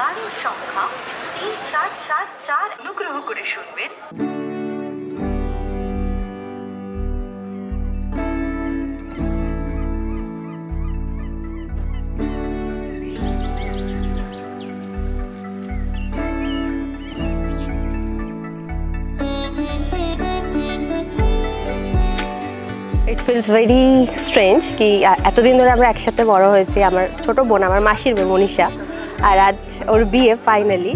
গাড়ির সংখ্যা তিন চার অনুগ্রহ করে শুনবেন। ইট ফিলস ভেরি স্ট্রেঞ্জ কি, এতদিন ধরে আমরা একসাথে বড় হয়েছি, আমার ছোট বোন, আমার মাসির মেয়ে মনীষা। আর আজ ওর বিয়ে ফাইনালি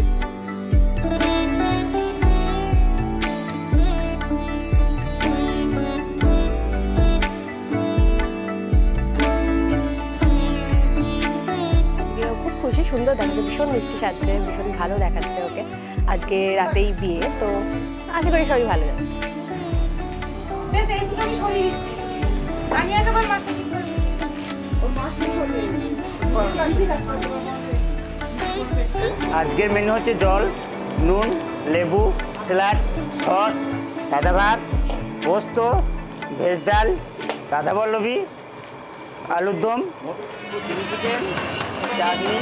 খুব খুশি সুন্দর দেখাচ্ছে ভীষণ মিষ্টি সাজছে ভীষণ ভালো দেখাচ্ছে ওকে। আজকে রাতেই বিয়ে তো আশা করি সবই ভালো যাবে। বেশ এইগুলো আমি সরিয়ে। দাঁড়িয়ে আমার মাথা আজকের মেনু হচ্ছে জল, নুন, লেবু, স্যালাড, সস, সাদা ভাত, পোস্ত, ভেজ ডাল কাঁথা পল্লবী, আলুর দম, চিলি চিকেন, চাটনি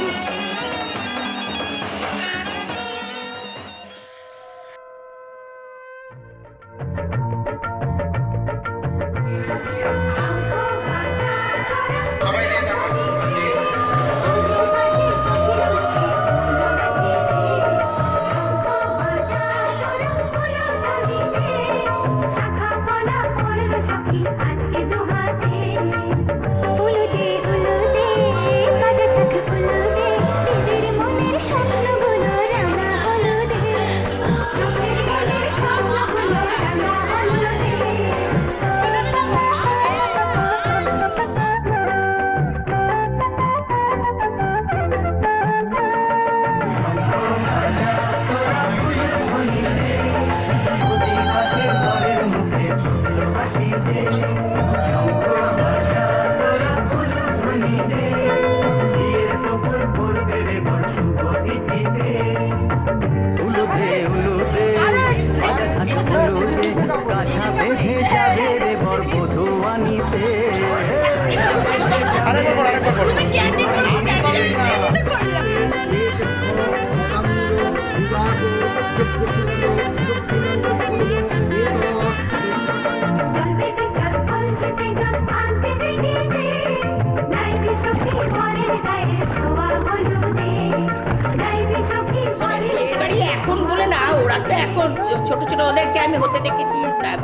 এখন বলে না, ওরা তো এখন ছোট ছোট ওদেরকে আমি হতে দেখেছি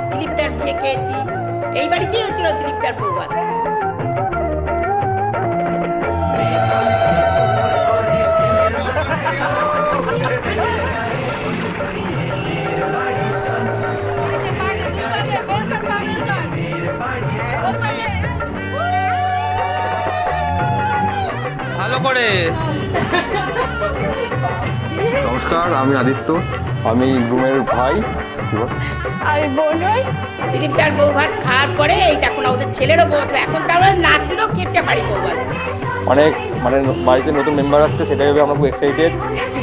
দিলীপটার বিয়ে এই বাড়িতেই হচ্ছিল দিলীপটার বৌভাত করে নমস্কার আমি আদিত্য। আমি গ্রুমের ভাই। আমি বোন হই। দিলীপটার বৌভাত খাওয়ার পরে এই দেখো না ওদের ছেলেরও বউ। এখন তারা নাতিরও খেতে পারি বৌভাত অনেক মানে বাড়িতে নতুন মেম্বার আসছে সেটা ভেবে আমরা খুব এক্সাইটেড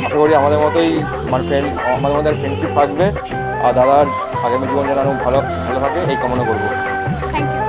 আশা করি আমাদের মতোই মানে ফ্রেন্ড আমাদের মধ্যে ফ্রেন্ডশিপ থাকবে। আর দাদার আগামী জীবন যেন আরও ভালো ভালো থাকে এই কামনা করব। বিছানা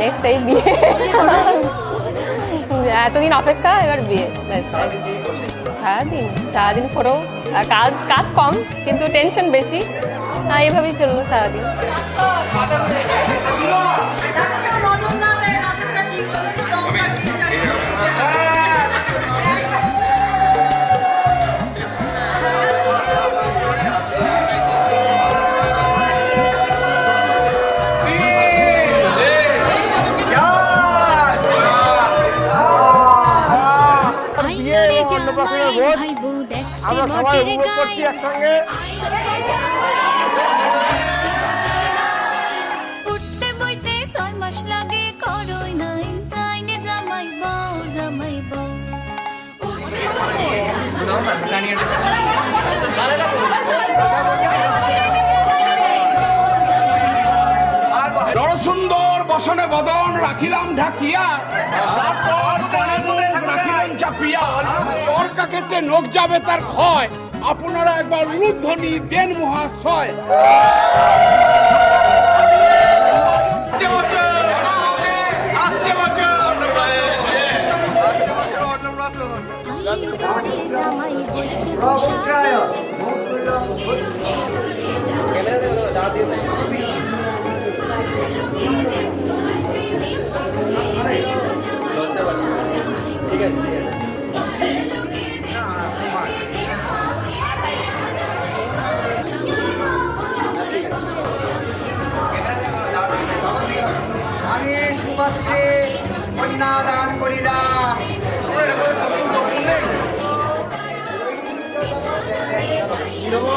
নেক্সট এই বিয়ে। এতদিন অপেক্ষা, এবার বিয়ে। সারাদিন সারাদিন পরেও কাজ কাজ কম, কিন্তু টেনশন বেশি। এভাবেই চলল সারাদিন। আমরা সবাই উপভোগ করছি একসঙ্গে। নরসুন্দর বসনে বদন রাখিলাম ঢাকিয়া। তারপর চরকা কেটে নখ যাবে তার ক্ষয়। আপনারা একবার লুদ্ধনি দেন মহাশয় কন্যা দান করিলাম আইলো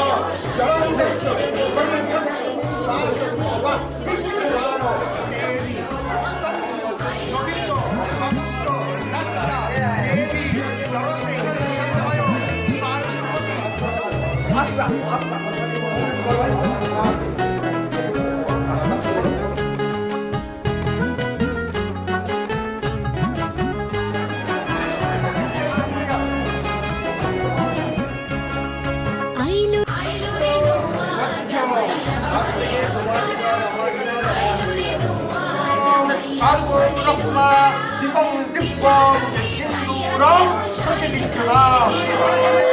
감사합니다.